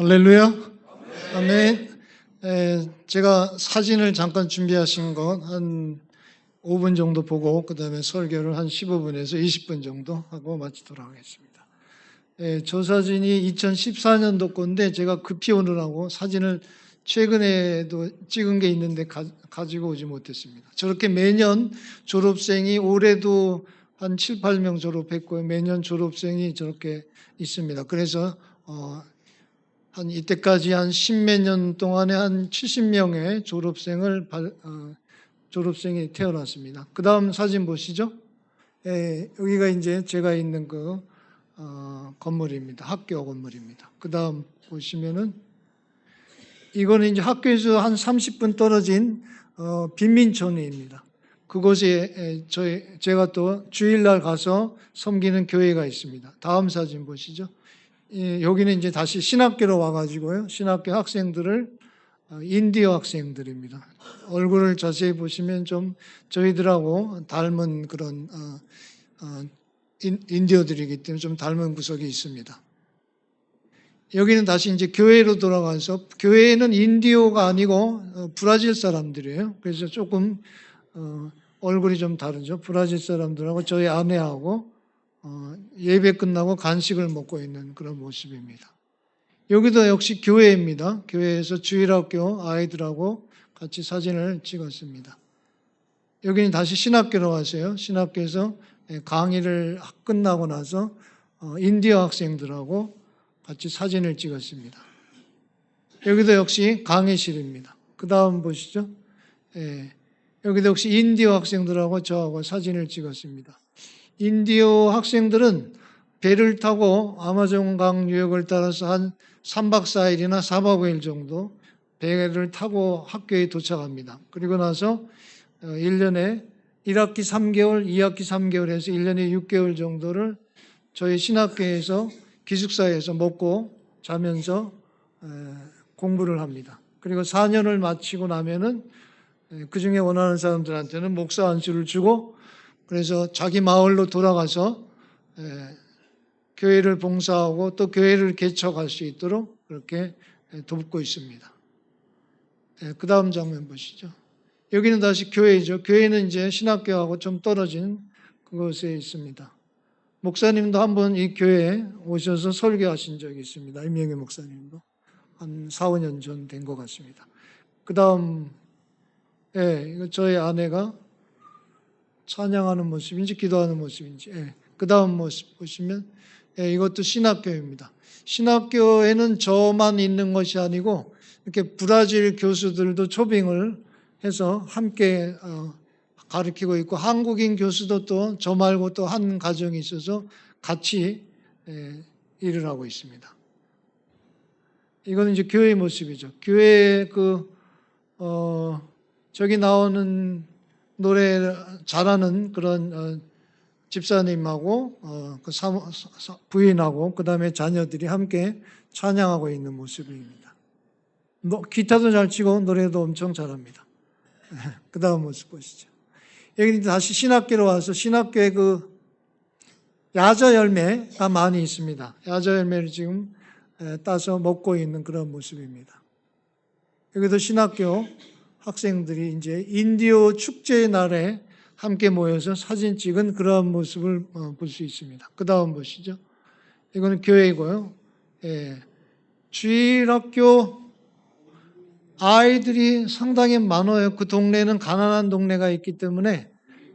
할렐루야. 아멘. 에, 제가 사진을 잠깐 준비하신 것한 5분 정도 보고 그 다음에 설교를 한 15분에서 20분 정도 하고 마치도록 하겠습니다. 에, 저 사진이 2014년도 건데 제가 급히 오느라고 사진을 최근에도 찍은 게 있는데 가, 가지고 오지 못했습니다. 저렇게 매년 졸업생이 올해도 한 7, 8명 졸업했고요. 매년 졸업생이 저렇게 있습니다. 그래서 어, 한 이때까지 한 십몇 년 동안에 한 70명의 졸업생을 발- 어, 졸업생이 태어났습니다. 그 다음 사진 보시죠. 예, 여기가 이제 제가 있는 그 어, 건물입니다. 학교 건물입니다. 그 다음 보시면은 이거는 이제 학교에서 한 30분 떨어진 어, 빈민촌입니다. 그곳에 에, 저희 제가 또 주일날 가서 섬기는 교회가 있습니다. 다음 사진 보시죠. 예, 여기는 이제 다시 신학교로 와가지고요. 신학교 학생들을 어, 인디어 학생들입니다. 얼굴을 자세히 보시면 좀 저희들하고 닮은 그런 어, 어, 인, 인디어들이기 때문에 좀 닮은 구석이 있습니다. 여기는 다시 이제 교회로 돌아가서 교회는 인디오가 아니고 어, 브라질 사람들이에요. 그래서 조금 어, 얼굴이 좀 다르죠. 브라질 사람들하고 저희 아내하고 어, 예배 끝나고 간식을 먹고 있는 그런 모습입니다. 여기도 역시 교회입니다. 교회에서 주일학교 아이들하고 같이 사진을 찍었습니다. 여기는 다시 신학교로 왔어요. 신학교에서 예, 강의를 끝나고 나서 어, 인디어 학생들하고 같이 사진을 찍었습니다. 여기도 역시 강의실입니다. 그 다음 보시죠. 예, 여기도 역시 인디어 학생들하고 저하고 사진을 찍었습니다. 인디어 학생들은 배를 타고 아마존강 유역을 따라서 한 3박 4일이나 4박 5일 정도 배를 타고 학교에 도착합니다. 그리고 나서 1년에 1학기 3개월, 2학기 3개월 해서 1년에 6개월 정도를 저희 신학교에서 기숙사에서 먹고 자면서 에, 공부를 합니다. 그리고 4년을 마치고 나면은 그 중에 원하는 사람들한테는 목사 안수를 주고 그래서 자기 마을로 돌아가서 에, 교회를 봉사하고 또 교회를 개척할 수 있도록 그렇게 에, 돕고 있습니다. 그 다음 장면 보시죠. 여기는 다시 교회이죠. 교회는 이제 신학교하고 좀 떨어진 그곳에 있습니다. 목사님도 한 번 이 교회에 오셔서 설교하신 적이 있습니다. 임영애 목사님도. 한 4, 5년 전 된 것 같습니다. 그 다음, 예, 저희 아내가 찬양하는 모습인지 기도하는 모습인지, 예, 그 다음 모습 보시면, 예, 이것도 신학교입니다. 신학교에는 저만 있는 것이 아니고, 이렇게 브라질 교수들도 초빙을 해서 함께 어, 가르치고 있고 한국인 교수도 또 저 말고 또 한 가정이 있어서 같이 에, 일을 하고 있습니다. 이거는 이제 교회의 모습이죠. 교회 그 어, 저기 나오는 노래 잘하는 그런 어, 집사님하고 어, 그 부인하고 그 다음에 자녀들이 함께 찬양하고 있는 모습입니다. 뭐, 기타도 잘 치고 노래도 엄청 잘합니다. 그 다음 모습 보시죠. 여기 다시 신학교로 와서 신학교에 그 야자 열매가 많이 있습니다. 야자 열매를 지금 에, 따서 먹고 있는 그런 모습입니다. 여기도 신학교 학생들이 이제 인디오 축제 날에 함께 모여서 사진 찍은 그러한 모습을 어, 볼수 있습니다. 그 다음 보시죠. 이거는 교회이고요. 예. 주일학교 아이들이 상당히 많아요. 그 동네는 가난한 동네가 있기 때문에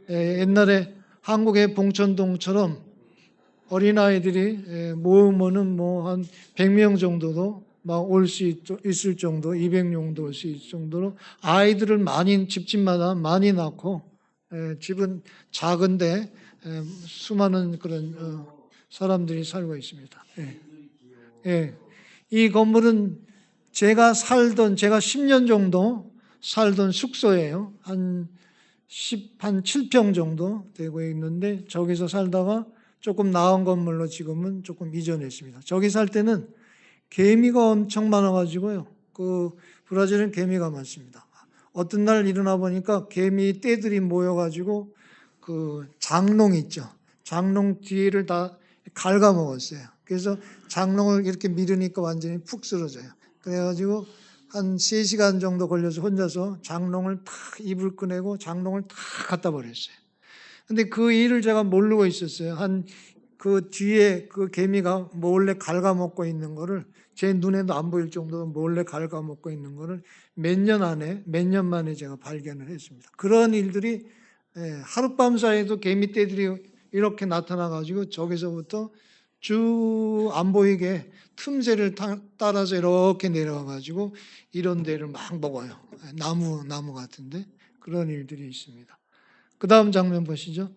에, 옛날에 한국의 봉천동처럼 어린아이들이 에, 모으면은 뭐 한 100명 정도도 막올 수 있을 정도, 200명도 올 수 있을 정도로 아이들을 많이 집집마다 많이 낳고 에, 집은 작은데 에, 수많은 그런 어, 사람들이 살고 있습니다. 예. 예. 이 건물은 제가 살던, 제가 10년 정도 살던 숙소예요. 한 10, 한 7평 정도 되고 있는데, 저기서 살다가 조금 나은 건물로 지금은 조금 이전했습니다. 저기 살 때는 개미가 엄청 많아가지고요. 그, 브라질은 개미가 많습니다. 어떤 날 일어나 보니까 개미 떼들이 모여가지고 그 장롱 있죠. 장롱 뒤를 다 갉아먹었어요. 그래서 장롱을 이렇게 밀으니까 완전히 푹 쓰러져요. 그래가지고 한 3시간 정도 걸려서 혼자서 장롱을 다 입을 꺼내고 장롱을 다 갖다 버렸어요. 근데 그 일을 제가 모르고 있었어요. 한 그 뒤에 그 개미가 몰래 갉아먹고 있는 거를 제 눈에도 안 보일 정도로 몰래 갉아먹고 있는 거를 몇 년 안에, 몇 년 만에 제가 발견을 했습니다. 그런 일들이 예, 하룻밤 사이에도 개미떼들이 이렇게 나타나가지고 저기서부터 쭉 안 보이게 틈새를 타- 따라서 이렇게 내려와가지고 이런 데를 막 먹어요. 예, 나무, 나무 같은데 그런 일들이 있습니다. 그 다음 장면 보시죠.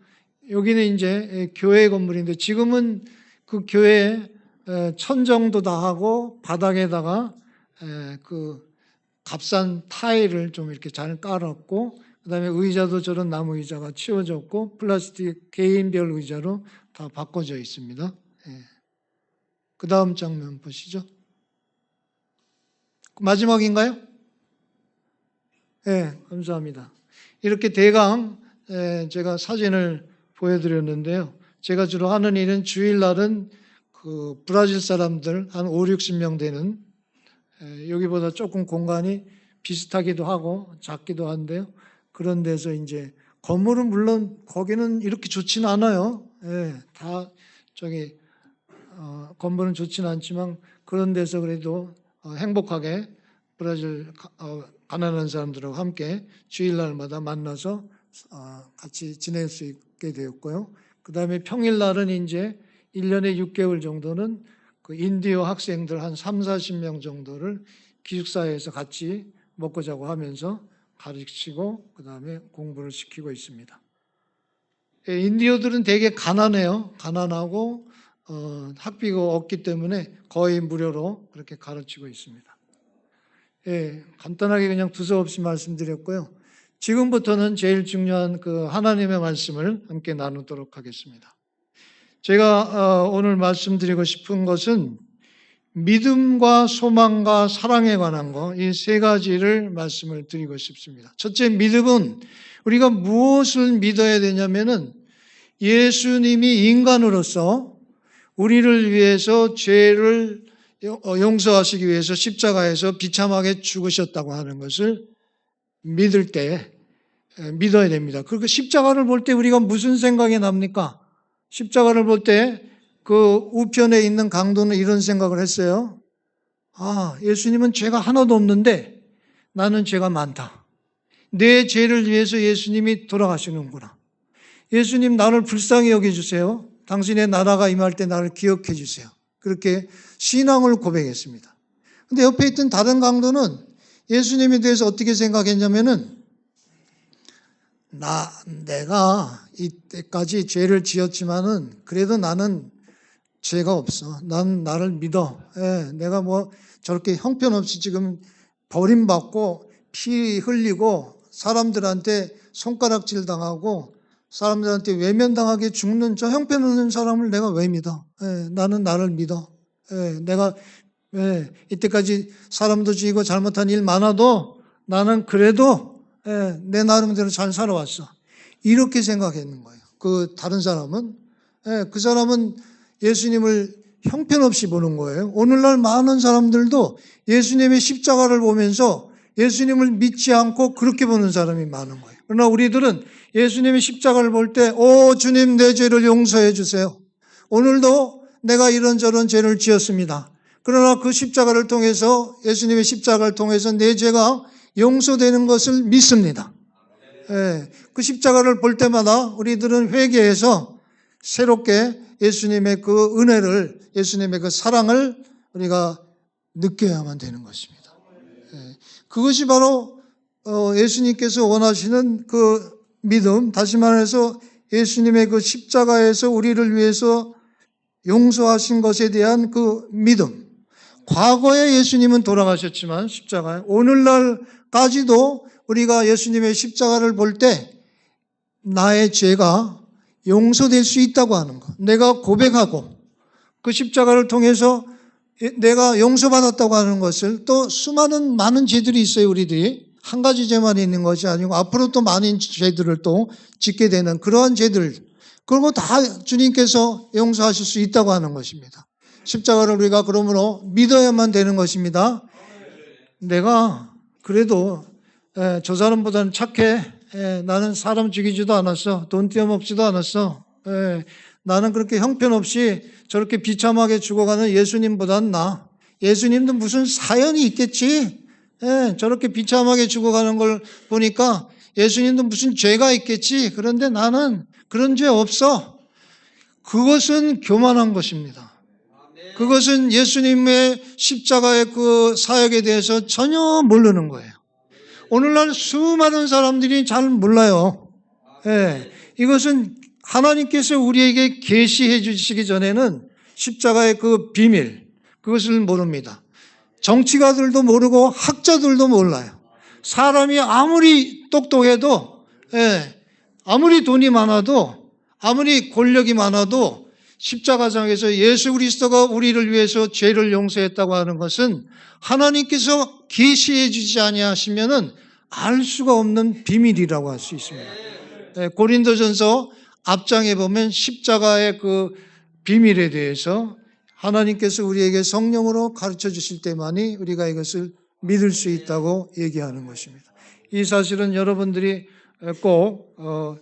여기는 이제 예, 교회 건물인데 지금은 그 교회 에, 천정도 다 하고 바닥에다가 에, 그 값싼 타일을 좀 이렇게 잘 깔았고 그다음에 의자도 저런 나무 의자가 치워졌고 플라스틱 개인별 의자로 다 바꿔져 있습니다. 그 다음 장면 보시죠. 마지막인가요? 네, 감사합니다. 이렇게 대강 에, 제가 사진을 보여드렸는데요. 제가 주로 하는 일은 주일날은 그 브라질 사람들 한 5, 60명 되는 에, 여기보다 조금 공간이 비슷하기도 하고 작기도 한데요. 그런 데서 이제 건물은 물론 거기는 이렇게 좋지는 않아요. 예, 다 저기 어, 건물은 좋지는 않지만 그런 데서 그래도 어, 행복하게 브라질 가- 어, 가난한 사람들하고 함께 주일날마다 만나서 어, 같이 지낼 수 있게 되었고요. 그 다음에 평일날은 이제 1년에 6개월 정도는 그 인디오 학생들 한 3, 40명 정도를 기숙사에서 같이 먹고 자고 하면서 가르치고 그 다음에 공부를 시키고 있습니다. 예, 인디오들은 되게 가난해요. 가난하고 어, 학비가 없기 때문에 거의 무료로 그렇게 가르치고 있습니다. 예, 간단하게 그냥 두서없이 말씀드렸고요. 지금부터는 제일 중요한 그 하나님의 말씀을 함께 나누도록 하겠습니다. 제가 어, 오늘 말씀드리고 싶은 것은 믿음과 소망과 사랑에 관한 거, 이 세 가지를 말씀을 드리고 싶습니다. 첫째, 믿음은 우리가 무엇을 믿어야 되냐면은 예수님이 인간으로서 우리를 위해서 죄를 어, 용서하시기 위해서 십자가에서 비참하게 죽으셨다고 하는 것을 믿을 때 에, 믿어야 됩니다. 그리고 십자가를 볼 때 우리가 무슨 생각이 납니까? 십자가를 볼 때 그 우편에 있는 강도는 이런 생각을 했어요. 아, 예수님은 죄가 하나도 없는데 나는 죄가 많다. 내 죄를 위해서 예수님이 돌아가시는구나. 예수님 나를 불쌍히 여겨주세요. 당신의 나라가 임할 때 나를 기억해 주세요. 그렇게 신앙을 고백했습니다. 근데 옆에 있던 다른 강도는 예수님에 대해서 어떻게 생각했냐면은 나 내가 이때까지 죄를 지었지만은 그래도 나는 죄가 없어. 난 나를 믿어. 예, 내가 뭐 저렇게 형편없이 지금 버림받고 피 흘리고 사람들한테 손가락질 당하고 사람들한테 외면당하게 죽는 저 형편없는 사람을 내가 왜 믿어? 예, 나는 나를 믿어. 예, 내가 예, 이때까지 사람도 죽이고 잘못한 일 많아도 나는 그래도 예, 내 나름대로 잘 살아왔어. 이렇게 생각했는 거예요. 그 다른 사람은 예, 그 사람은 예수님을 형편없이 보는 거예요. 오늘날 많은 사람들도 예수님의 십자가를 보면서 예수님을 믿지 않고 그렇게 보는 사람이 많은 거예요. 그러나 우리들은 예수님의 십자가를 볼 때, 오, 주님, 내 죄를 용서해 주세요. 오늘도 내가 이런저런 죄를 지었습니다. 그러나 그 십자가를 통해서, 예수님의 십자가를 통해서 내 죄가 용서되는 것을 믿습니다. 예, 그 십자가를 볼 때마다 우리들은 회개해서 새롭게 예수님의 그 은혜를, 예수님의 그 사랑을 우리가 느껴야만 되는 것입니다. 예, 그것이 바로 어, 예수님께서 원하시는 그 믿음, 다시 말해서 예수님의 그 십자가에서 우리를 위해서 용서하신 것에 대한 그 믿음. 과거에 예수님은 돌아가셨지만 십자가에 오늘날까지도 우리가 예수님의 십자가를 볼 때 나의 죄가 용서될 수 있다고 하는 것. 내가 고백하고 그 십자가를 통해서 내가 용서받았다고 하는 것을 또 수많은 많은 죄들이 있어요, 우리들이. 한 가지 죄만 있는 것이 아니고 앞으로 또 많은 죄들을 또 짓게 되는 그러한 죄들. 그런 거 다 주님께서 용서하실 수 있다고 하는 것입니다. 십자가를 우리가 그러므로 믿어야만 되는 것입니다. 내가 그래도 에, 저 사람보다는 착해. 에, 나는 사람 죽이지도 않았어. 돈 떼어먹지도 않았어. 에, 나는 그렇게 형편없이 저렇게 비참하게 죽어가는 예수님보다는 나. 예수님도 무슨 사연이 있겠지. 에, 저렇게 비참하게 죽어가는 걸 보니까 예수님도 무슨 죄가 있겠지. 그런데 나는 그런 죄 없어. 그것은 교만한 것입니다. 그것은 예수님의 십자가의 그 사역에 대해서 전혀 모르는 거예요. 오늘날 수많은 사람들이 잘 몰라요. 예, 이것은 하나님께서 우리에게 계시해 주시기 전에는 십자가의 그 비밀, 그것을 모릅니다. 정치가들도 모르고 학자들도 몰라요. 사람이 아무리 똑똑해도, 예, 아무리 돈이 많아도, 아무리 권력이 많아도 십자가상에서 예수 그리스도가 우리를 위해서 죄를 용서했다고 하는 것은 하나님께서 계시해 주지 아니하시면은 알 수가 없는 비밀이라고 할 수 있습니다. 예, 고린도전서 앞장에 보면 십자가의 그 비밀에 대해서 하나님께서 우리에게 성령으로 가르쳐 주실 때만이 우리가 이것을 믿을 수 있다고 얘기하는 것입니다. 이 사실은 여러분들이 꼭 어,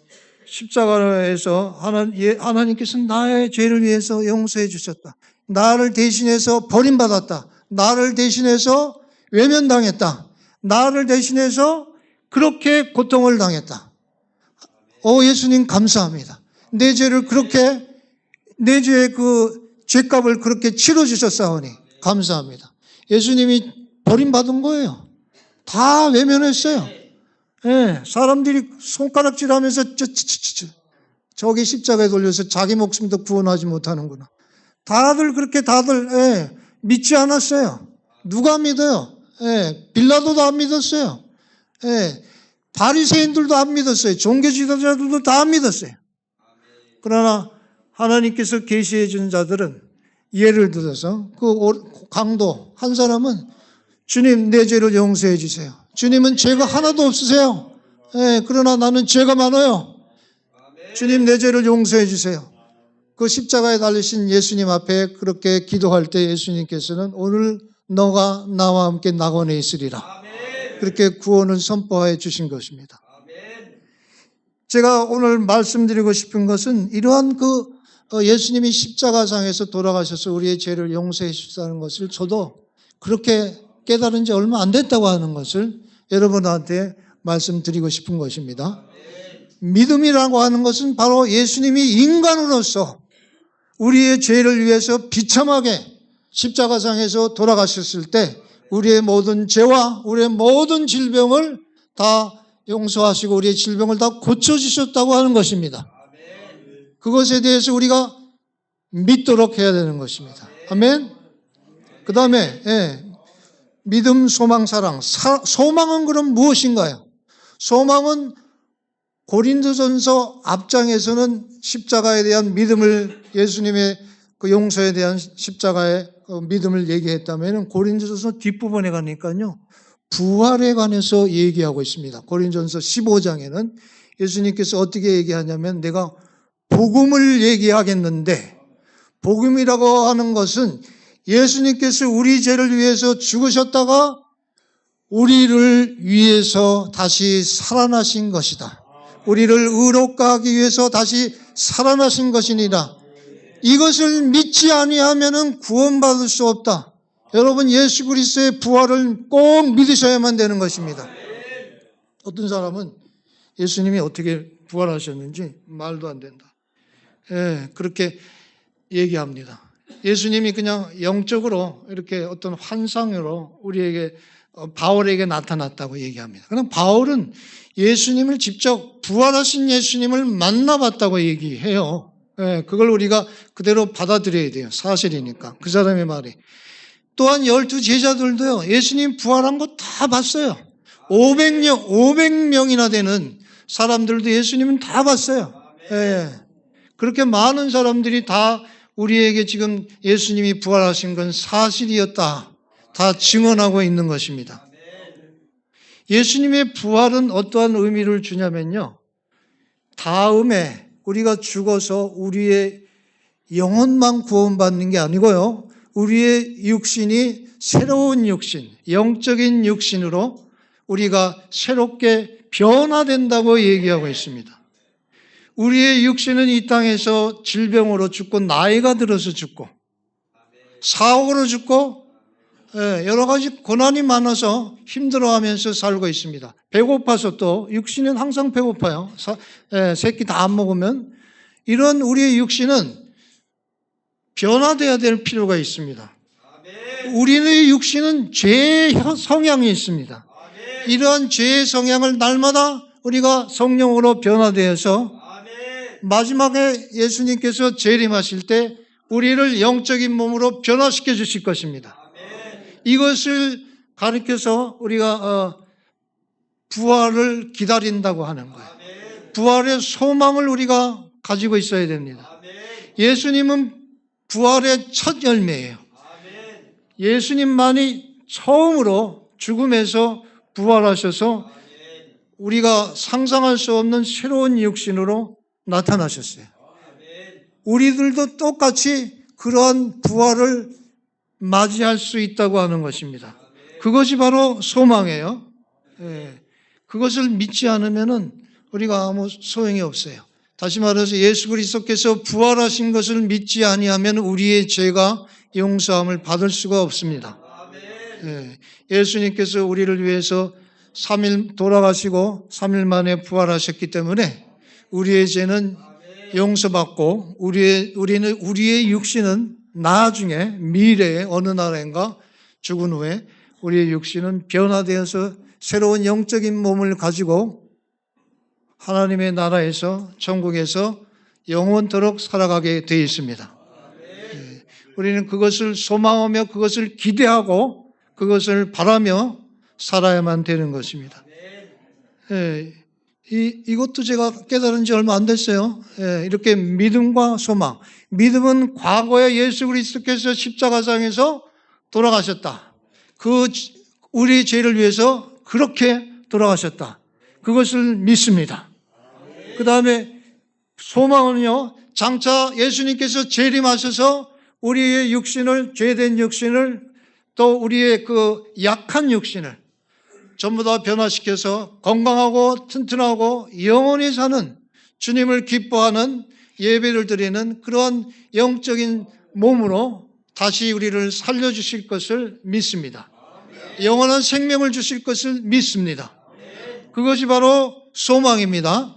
십자가에서 하나, 예, 하나님께서 나의 죄를 위해서 용서해 주셨다. 나를 대신해서 버림받았다. 나를 대신해서 외면당했다. 나를 대신해서 그렇게 고통을 당했다. 오 예수님 감사합니다. 내 죄를 그렇게 내 죄의 그 죄값을 그렇게 치러 주셨사오니 감사합니다. 예수님이 버림받은 거예요. 다 외면했어요. 예, 사람들이 손가락질 하면서 저, 저, 저, 저, 저 기 십자가에 돌려서 자기 목숨도 구원하지 못하는구나. 다들 그렇게 다들 예, 믿지 않았어요. 누가 믿어요? 예, 빌라도도 안 믿었어요. 예, 바리새인들도 안 믿었어요. 종교 지도자들도 다 안 믿었어요. 그러나 하나님께서 계시해 준 자들은 예를 들어서 그 강도 한 사람은 주님 내 죄를 용서해 주세요. 주님은 죄가 하나도 없으세요. 예, 그러나 나는 죄가 많아요. 주님 내 죄를 용서해 주세요. 그 십자가에 달리신 예수님 앞에 그렇게 기도할 때 예수님께서는 오늘 너가 나와 함께 낙원에 있으리라. 그렇게 구원을 선포해 주신 것입니다. 제가 오늘 말씀드리고 싶은 것은 이러한 그 어, 예수님이 십자가상에서 돌아가셔서 우리의 죄를 용서해 주셨다는 것을 저도 그렇게 깨달은 지 얼마 안 됐다고 하는 것을 여러분한테 말씀드리고 싶은 것입니다. 믿음이라고 하는 것은 바로 예수님이 인간으로서 우리의 죄를 위해서 비참하게 십자가상에서 돌아가셨을 때 우리의 모든 죄와 우리의 모든 질병을 다 용서하시고 우리의 질병을 다 고쳐주셨다고 하는 것입니다. 그것에 대해서 우리가 믿도록 해야 되는 것입니다. 아멘. 그 다음에 예, 믿음, 소망, 사랑. 사, 소망은 그럼 무엇인가요? 소망은 고린도전서 앞장에서는 십자가에 대한 믿음을 예수님의 그 용서에 대한 십자가의 그 믿음을 얘기했다면 고린도전서 뒷부분에 가니까요. 부활에 관해서 얘기하고 있습니다. 고린도전서 15장에는 예수님께서 어떻게 얘기하냐면 내가 복음을 얘기하겠는데 복음이라고 하는 것은 예수님께서 우리 죄를 위해서 죽으셨다가 우리를 위해서 다시 살아나신 것이다. 우리를 의롭게 하기 위해서 다시 살아나신 것이니라. 이것을 믿지 아니하면은 구원받을 수 없다. 여러분 예수 그리스도의 부활을 꼭 믿으셔야만 되는 것입니다. 어떤 사람은 예수님이 어떻게 부활하셨는지 말도 안 된다. 예, 그렇게 얘기합니다. 예수님이 그냥 영적으로 이렇게 어떤 환상으로 우리에게 어, 바울에게 나타났다고 얘기합니다. 그럼 바울은 예수님을 직접 부활하신 예수님을 만나봤다고 얘기해요. 예, 그걸 우리가 그대로 받아들여야 돼요. 사실이니까. 그 사람의 말이. 또한 열두 제자들도요, 예수님 부활한 거 다 봤어요. 500명, 500명이나 되는 사람들도 예수님은 다 봤어요. 예. 그렇게 많은 사람들이 다 우리에게 지금 예수님이 부활하신 건 사실이었다. 다 증언하고 있는 것입니다. 예수님의 부활은 어떠한 의미를 주냐면요. 다음에 우리가 죽어서 우리의 영혼만 구원받는 게 아니고요. 우리의 육신이 새로운 육신, 영적인 육신으로 우리가 새롭게 변화된다고 얘기하고 있습니다. 우리의 육신은 이 땅에서 질병으로 죽고 나이가 들어서 죽고 사고로 죽고 예, 여러 가지 고난이 많아서 힘들어하면서 살고 있습니다. 배고파서 또 육신은 항상 배고파요. 사- 예, 새끼 다 안 먹으면 이런 우리의 육신은 변화돼야 될 필요가 있습니다. 우리의 육신은 죄의 성향이 있습니다. 이러한 죄의 성향을 날마다 우리가 성령으로 변화되어서 마지막에 예수님께서 재림하실 때 우리를 영적인 몸으로 변화시켜 주실 것입니다. 이것을 가르쳐서 우리가 어, 부활을 기다린다고 하는 거예요. 부활의 소망을 우리가 가지고 있어야 됩니다. 예수님은 부활의 첫 열매예요. 예수님만이 처음으로 죽음에서 부활하셔서 우리가 상상할 수 없는 새로운 육신으로 나타나셨어요. 우리들도 똑같이 그러한 부활을 맞이할 수 있다고 하는 것입니다. 그것이 바로 소망이에요. 예. 그것을 믿지 않으면은 우리가 아무 소용이 없어요. 다시 말해서 예수 그리스도께서 부활하신 것을 믿지 아니하면 우리의 죄가 용서함을 받을 수가 없습니다. 예. 예수님께서 우리를 위해서 3일 돌아가시고 3일 만에 부활하셨기 때문에 우리의 죄는 용서받고 우리의 우리는 우리의 육신은 나중에 미래에 어느 날인가 죽은 후에 우리의 육신은 변화되어서 새로운 영적인 몸을 가지고 하나님의 나라에서 천국에서 영원토록 살아가게 되어 있습니다. 예, 우리는 그것을 소망하며 그것을 기대하고 그것을 바라며 살아야만 되는 것입니다. 예, 이, 이것도 제가 깨달은 지 얼마 안 됐어요. 예, 이렇게 믿음과 소망. 믿음은 과거에 예수 그리스도께서 십자가상에서 돌아가셨다. 그 지- 우리 죄를 위해서 그렇게 돌아가셨다. 그것을 믿습니다. 그 다음에 소망은요, 장차 예수님께서 재림하셔서 우리의 육신을, 죄된 육신을 또 우리의 그 약한 육신을 전부 다 변화시켜서 건강하고 튼튼하고 영원히 사는 주님을 기뻐하는 예배를 드리는 그러한 영적인 몸으로 다시 우리를 살려주실 것을 믿습니다. 영원한 생명을 주실 것을 믿습니다. 그것이 바로 소망입니다.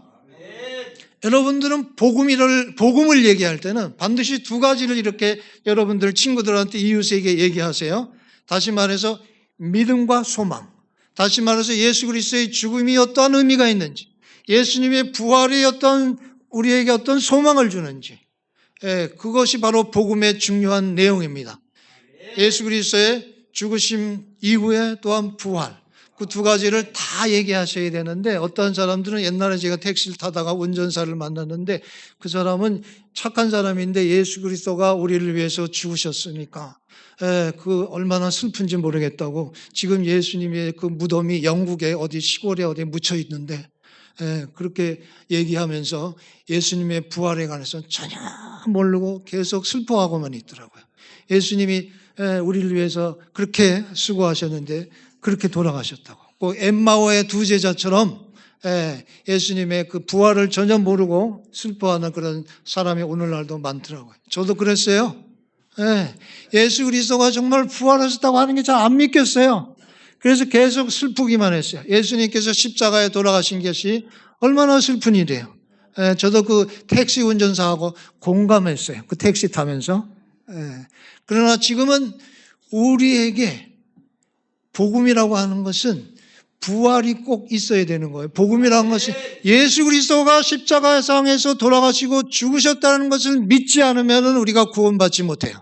여러분들은 복음을, 복음을 얘기할 때는 반드시 두 가지를 이렇게 여러분들 친구들한테 이웃에게 얘기하세요. 다시 말해서 믿음과 소망. 다시 말해서 예수 그리스도의 죽음이 어떠한 의미가 있는지, 예수님의 부활이 어떤 우리에게 어떤 소망을 주는지, 예, 그것이 바로 복음의 중요한 내용입니다. 예수 그리스도의 죽으심 이후에 또한 부활. 그 두 가지를 다 얘기하셔야 되는데 어떤 사람들은 옛날에 제가 택시를 타다가 운전사를 만났는데 그 사람은 착한 사람인데 예수 그리스도가 우리를 위해서 죽으셨으니까 예, 그 얼마나 슬픈지 모르겠다고 지금 예수님의 그 무덤이 영국의 어디 시골에 어디 묻혀 있는데 예, 그렇게 얘기하면서 예수님의 부활에 관해서 전혀 모르고 계속 슬퍼하고만 있더라고요. 예수님이 예, 우리를 위해서 그렇게 수고하셨는데 그렇게 돌아가셨다고. 그 엠마오의 두 제자처럼 예, 예수님의 그 부활을 전혀 모르고 슬퍼하는 그런 사람이 오늘날도 많더라고요. 저도 그랬어요. 예, 예수 그리스도가 정말 부활하셨다고 하는 게 잘 안 믿겼어요. 그래서 계속 슬프기만 했어요. 예수님께서 십자가에 돌아가신 것이 얼마나 슬픈 일이에요. 예, 저도 그 택시 운전사하고 공감했어요. 그 택시 타면서. 예, 그러나 지금은 우리에게 복음이라고 하는 것은 부활이 꼭 있어야 되는 거예요. 복음이라는 것이 예수 그리스도가 십자가상에서 돌아가시고 죽으셨다는 것을 믿지 않으면 우리가 구원받지 못해요.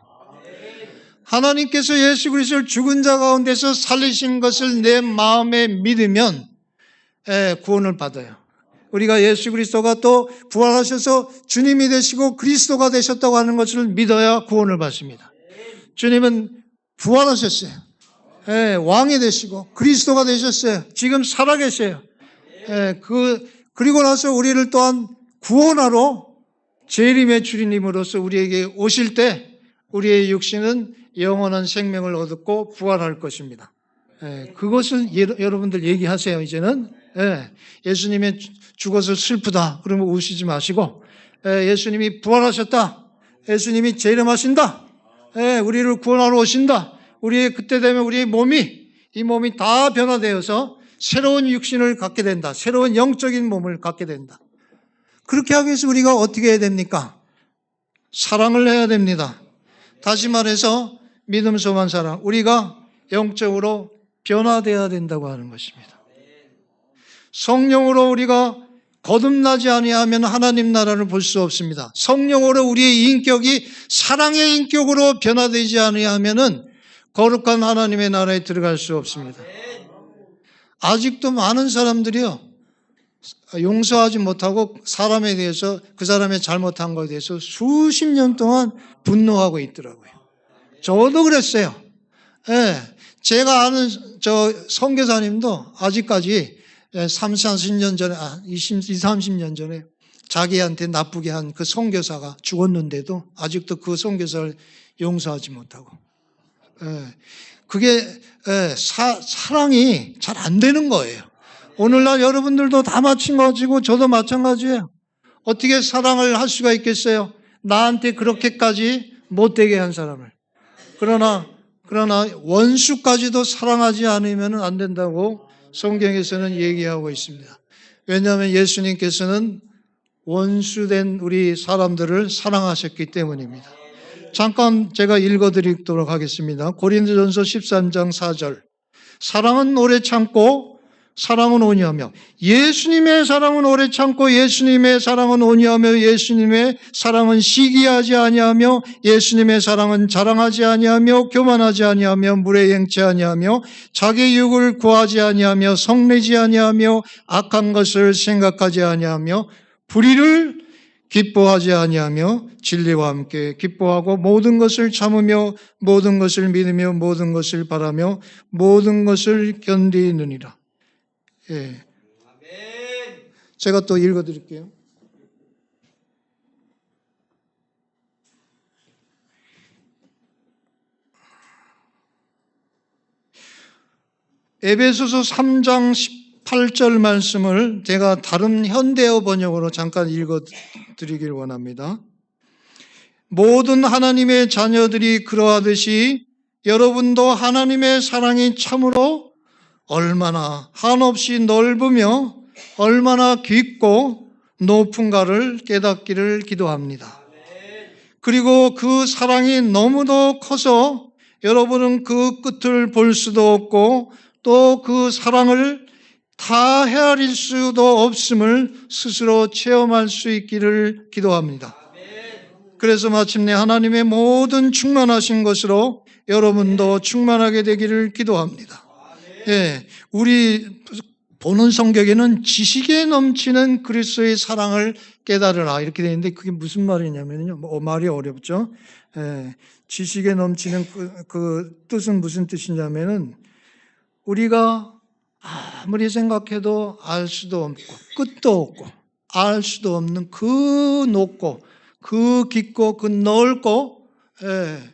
하나님께서 예수 그리스도를 죽은 자 가운데서 살리신 것을 내 마음에 믿으면 예, 구원을 받아요. 우리가 예수 그리스도가 또 부활하셔서 주님이 되시고 그리스도가 되셨다고 하는 것을 믿어야 구원을 받습니다. 주님은 부활하셨어요. 예, 왕이 되시고 그리스도가 되셨어요. 지금 살아계세요. 예, 그 그리고 나서 우리를 또한 구원하러 재림의 주님으로서 우리에게 오실 때 우리의 육신은 영원한 생명을 얻고 부활할 것입니다. 예, 그것을 예, 여러분들 얘기하세요, 이제는. 예, 예수님의 주- 죽어서 슬프다. 그러면 우시지 마시고, 예, 예수님이 부활하셨다. 예수님이 재림하신다. 예, 우리를 구원하러 오신다. 우리의 그때 되면 우리의 몸이, 이 몸이 다 변화되어서 새로운 육신을 갖게 된다. 새로운 영적인 몸을 갖게 된다. 그렇게 하기 위해서 우리가 어떻게 해야 됩니까? 사랑을 해야 됩니다. 다시 말해서 믿음, 소만, 사랑. 우리가 영적으로 변화되어야 된다고 하는 것입니다. 성령으로 우리가 거듭나지 아니하면 하나님 나라를 볼 수 없습니다. 성령으로 우리의 인격이 사랑의 인격으로 변화되지 아니하면은 거룩한 하나님의 나라에 들어갈 수 없습니다. 아직도 많은 사람들이요. 용서하지 못하고 사람에 대해서 그 사람의 잘못한 것에 대해서 수십 년 동안 분노하고 있더라고요. 저도 그랬어요. 예. 제가 아는 저 선교사님도 아직까지 3, 40년 전에, 아, 20, 30년 전에 자기한테 나쁘게 한그 선교사가 죽었는데도 아직도 그 선교사를 용서하지 못하고. 예. 그게 예, 사, 사랑이 잘 안 되는 거예요. 오늘날 여러분들도 다 마찬가지고 저도 마찬가지예요. 어떻게 사랑을 할 수가 있겠어요? 나한테 그렇게까지 못되게 한 사람을. 그러나 그러나 원수까지도 사랑하지 않으면 안 된다고 성경에서는 얘기하고 있습니다. 왜냐하면 예수님께서는 원수된 우리 사람들을 사랑하셨기 때문입니다. 잠깐 제가 읽어드리도록 하겠습니다. 고린도전서 13장 4절. 사랑은 오래 참고 사랑은 온유하며 예수님의 사랑은 오래 참고 예수님의 사랑은 온유하며 예수님의 사랑은 시기하지 아니하며 예수님의 사랑은 자랑하지 아니하며 교만하지 아니하며 물에 행치 아니하며 자기 육을 구하지 아니하며 성내지 아니하며 악한 것을 생각하지 아니하며 불의를 기뻐하지 아니하며 진리와 함께 기뻐하고 모든 것을 참으며 모든 것을 믿으며 모든 것을 바라며 모든 것을 견디느니라. 예. 제가 또 읽어 드릴게요. 에베소서 3장 18절 말씀을 제가 다른 현대어 번역으로 잠깐 읽어 드리길 원합니다. 모든 하나님의 자녀들이 그러하듯이 여러분도 하나님의 사랑이 참으로 얼마나 한없이 넓으며 얼마나 깊고 높은가를 깨닫기를 기도합니다. 그리고 그 사랑이 너무도 커서 여러분은 그 끝을 볼 수도 없고 또 그 사랑을 다 헤아릴 수도 없음을 스스로 체험할 수 있기를 기도합니다. 그래서 마침내 하나님의 모든 충만하신 것으로 여러분도 충만하게 되기를 기도합니다. 예, 우리 보는 성격에는 지식에 넘치는 그리스도의 사랑을 깨달으라 이렇게 되어 있는데 그게 무슨 말이냐면요, 뭐 말이 어렵죠. 예, 지식에 넘치는 그, 그 뜻은 무슨 뜻이냐면은 우리가 아무리 생각해도 알 수도 없고 끝도 없고 알 수도 없는 그 높고 그 깊고 그 넓고 예,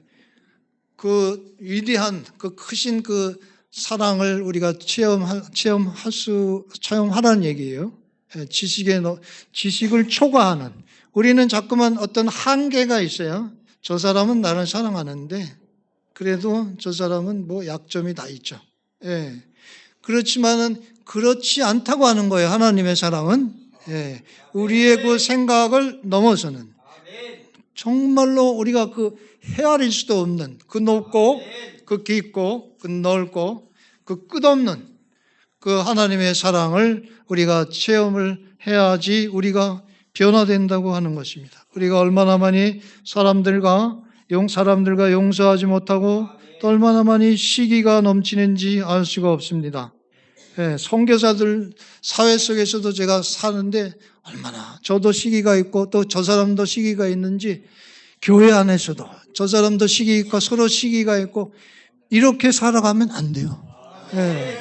그 위대한 그 크신 그 사랑을 우리가 체험할, 체험할 수, 체험하라는 얘기예요. 예, 지식에, 넣- 지식을 초과하는. 우리는 자꾸만 어떤 한계가 있어요. 저 사람은 나를 사랑하는데, 그래도 저 사람은 뭐 약점이 다 있죠. 예. 그렇지만은, 그렇지 않다고 하는 거예요. 하나님의 사랑은. 예. 우리의 그 생각을 넘어서는. 정말로 우리가 그 헤아릴 수도 없는 그 높고 그 깊고 그 넓고 그 끝없는 그 하나님의 사랑을 우리가 체험을 해야지 우리가 변화된다고 하는 것입니다. 우리가 얼마나 많이 사람들과 용 사람들과 용서하지 못하고 또 얼마나 많이 시기가 넘치는지 알 수가 없습니다. 예, 선교사들 사회 속에서도 제가 사는데 얼마나 저도 시기가 있고 또 저 사람도 시기가 있는지 교회 안에서도 저 사람도 시기 있고 서로 시기가 있고 이렇게 살아가면 안 돼요. 예.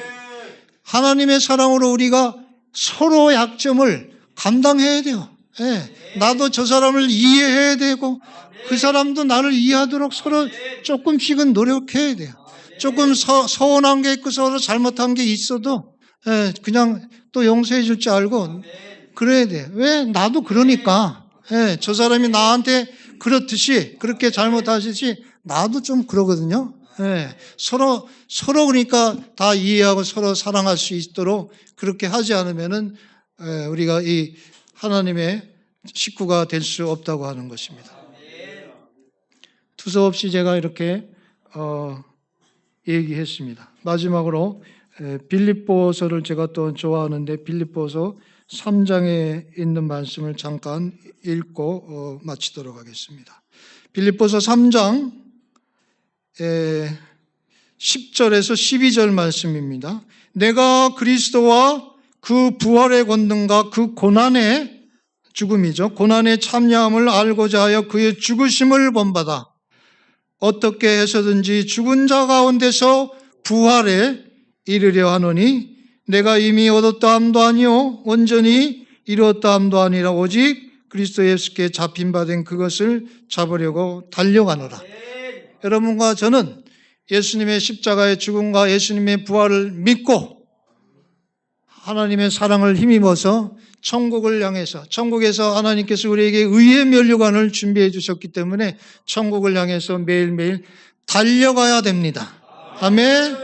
하나님의 사랑으로 우리가 서로 약점을 감당해야 돼요. 예, 나도 저 사람을 이해해야 되고 그 사람도 나를 이해하도록 서로 조금씩은 노력해야 돼요. 조금 서, 서운한 게 있고 서로 잘못한 게 있어도 예, 그냥 또 용서해 줄 줄 알고 그래야 돼. 왜? 나도 그러니까. 예, 저 사람이 나한테 그렇듯이 그렇게 잘못하시지 나도 좀 그러거든요. 예, 서로 서로 그러니까 다 이해하고 서로 사랑할 수 있도록 그렇게 하지 않으면은 예, 우리가 이 하나님의 식구가 될 수 없다고 하는 것입니다. 두서없이 제가 이렇게 어, 얘기했습니다. 마지막으로 에, 빌립보서를 제가 또 좋아하는데 빌립보서 3장에 있는 말씀을 잠깐 읽고 어, 마치도록 하겠습니다. 빌립보서 3장 에, 10절에서 12절 말씀입니다. 내가 그리스도와 그 부활의 권능과 그 고난의 죽음이죠. 고난의 참여함을 알고자 하여 그의 죽으심을 본받아 어떻게 해서든지 죽은 자 가운데서 부활에 이르려 하노니 내가 이미 얻었다 함도 아니요 온전히 이루었다 함도 아니라 오직 그리스도 예수께 잡힌 바 된 그것을 잡으려고 달려가노라. 여러분과 저는 예수님의 십자가의 죽음과 예수님의 부활을 믿고 하나님의 사랑을 힘입어서 천국을 향해서 천국에서 하나님께서 우리에게 의의 면류관을 준비해 주셨기 때문에 천국을 향해서 매일매일 달려가야 됩니다. 아멘.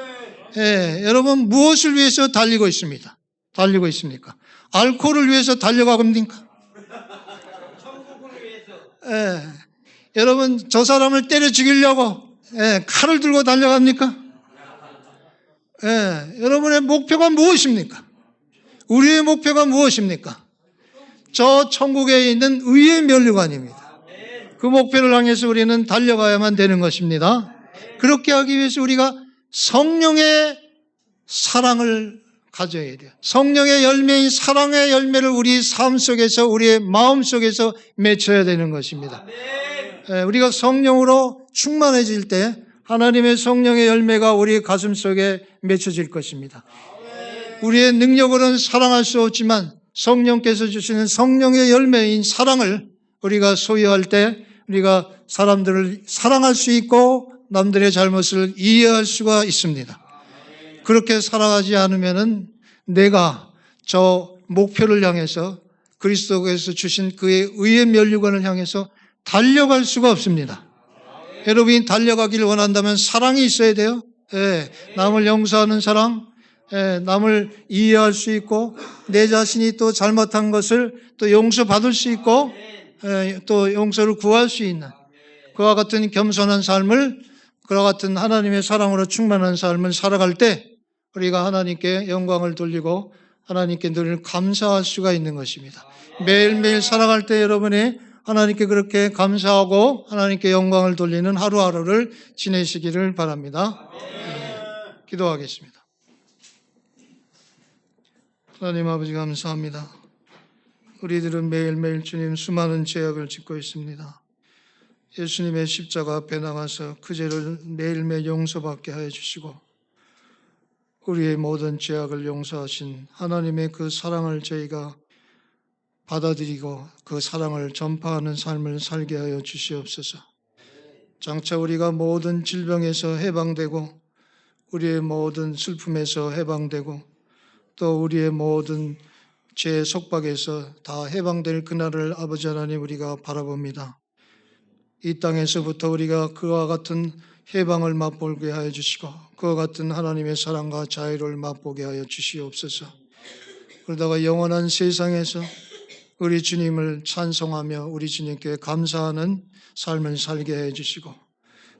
예, 여러분 무엇을 위해서 달리고 있습니다. 달리고 있습니까? 알코올을 위해서 달려가겁니까? 예, 여러분 저 사람을 때려 죽이려고 예, 칼을 들고 달려갑니까? 예, 여러분의 목표가 무엇입니까? 우리의 목표가 무엇입니까? 저 천국에 있는 의의 면류관입니다. 그 목표를 향해서 우리는 달려가야만 되는 것입니다. 그렇게 하기 위해서 우리가 성령의 사랑을 가져야 돼요. 성령의 열매인 사랑의 열매를 우리 삶 속에서 우리의 마음 속에서 맺혀야 되는 것입니다. 예, 우리가 성령으로 충만해질 때 하나님의 성령의 열매가 우리 가슴 속에 맺혀질 것입니다. 우리의 능력으로는 사랑할 수 없지만 성령께서 주시는 성령의 열매인 사랑을 우리가 소유할 때 우리가 사람들을 사랑할 수 있고 남들의 잘못을 이해할 수가 있습니다. 그렇게 살아가지 않으면은 내가 저 목표를 향해서 그리스도께서 주신 그의 의의 면류관을 향해서 달려갈 수가 없습니다. 여러분이 달려가기를 원한다면 사랑이 있어야 돼요. 예, 남을 용서하는 사랑, 예, 남을 이해할 수 있고 내 자신이 또 잘못한 것을 또 용서받을 수 있고 예, 또 용서를 구할 수 있는 그와 같은 겸손한 삶을 그와 같은 하나님의 사랑으로 충만한 삶을 살아갈 때 우리가 하나님께 영광을 돌리고 하나님께 늘 감사할 수가 있는 것입니다. 매일매일 살아갈 때 여러분이 하나님께 그렇게 감사하고 하나님께 영광을 돌리는 하루하루를 지내시기를 바랍니다. 네, 기도하겠습니다. 하나님 아버지 감사합니다. 우리들은 매일매일 주님 수많은 죄악을 짓고 있습니다. 예수님의 십자가 앞에 나가서 그 죄를 매일매일 용서받게 하여 주시고 우리의 모든 죄악을 용서하신 하나님의 그 사랑을 저희가 받아들이고 그 사랑을 전파하는 삶을 살게 하여 주시옵소서. 장차 우리가 모든 질병에서 해방되고 우리의 모든 슬픔에서 해방되고 또 우리의 모든 죄 속박에서 다 해방될 그날을 아버지 하나님 우리가 바라봅니다. 이 땅에서부터 우리가 그와 같은 해방을 맛보게 하여 주시고 그와 같은 하나님의 사랑과 자유를 맛보게 하여 주시옵소서. 그러다가 영원한 세상에서 우리 주님을 찬송하며 우리 주님께 감사하는 삶을 살게 해 주시고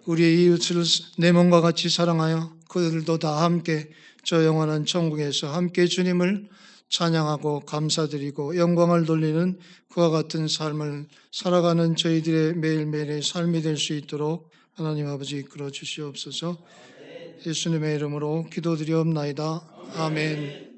우리의 이웃을 내 몸과 같이 사랑하여 그들도 다 함께 저 영원한 천국에서 함께 주님을 찬양하고 감사드리고 영광을 돌리는 그와 같은 삶을 살아가는 저희들의 매일매일의 삶이 될 수 있도록 하나님 아버지 이끌어 주시옵소서 예수님의 이름으로 기도드리옵나이다. 아멘.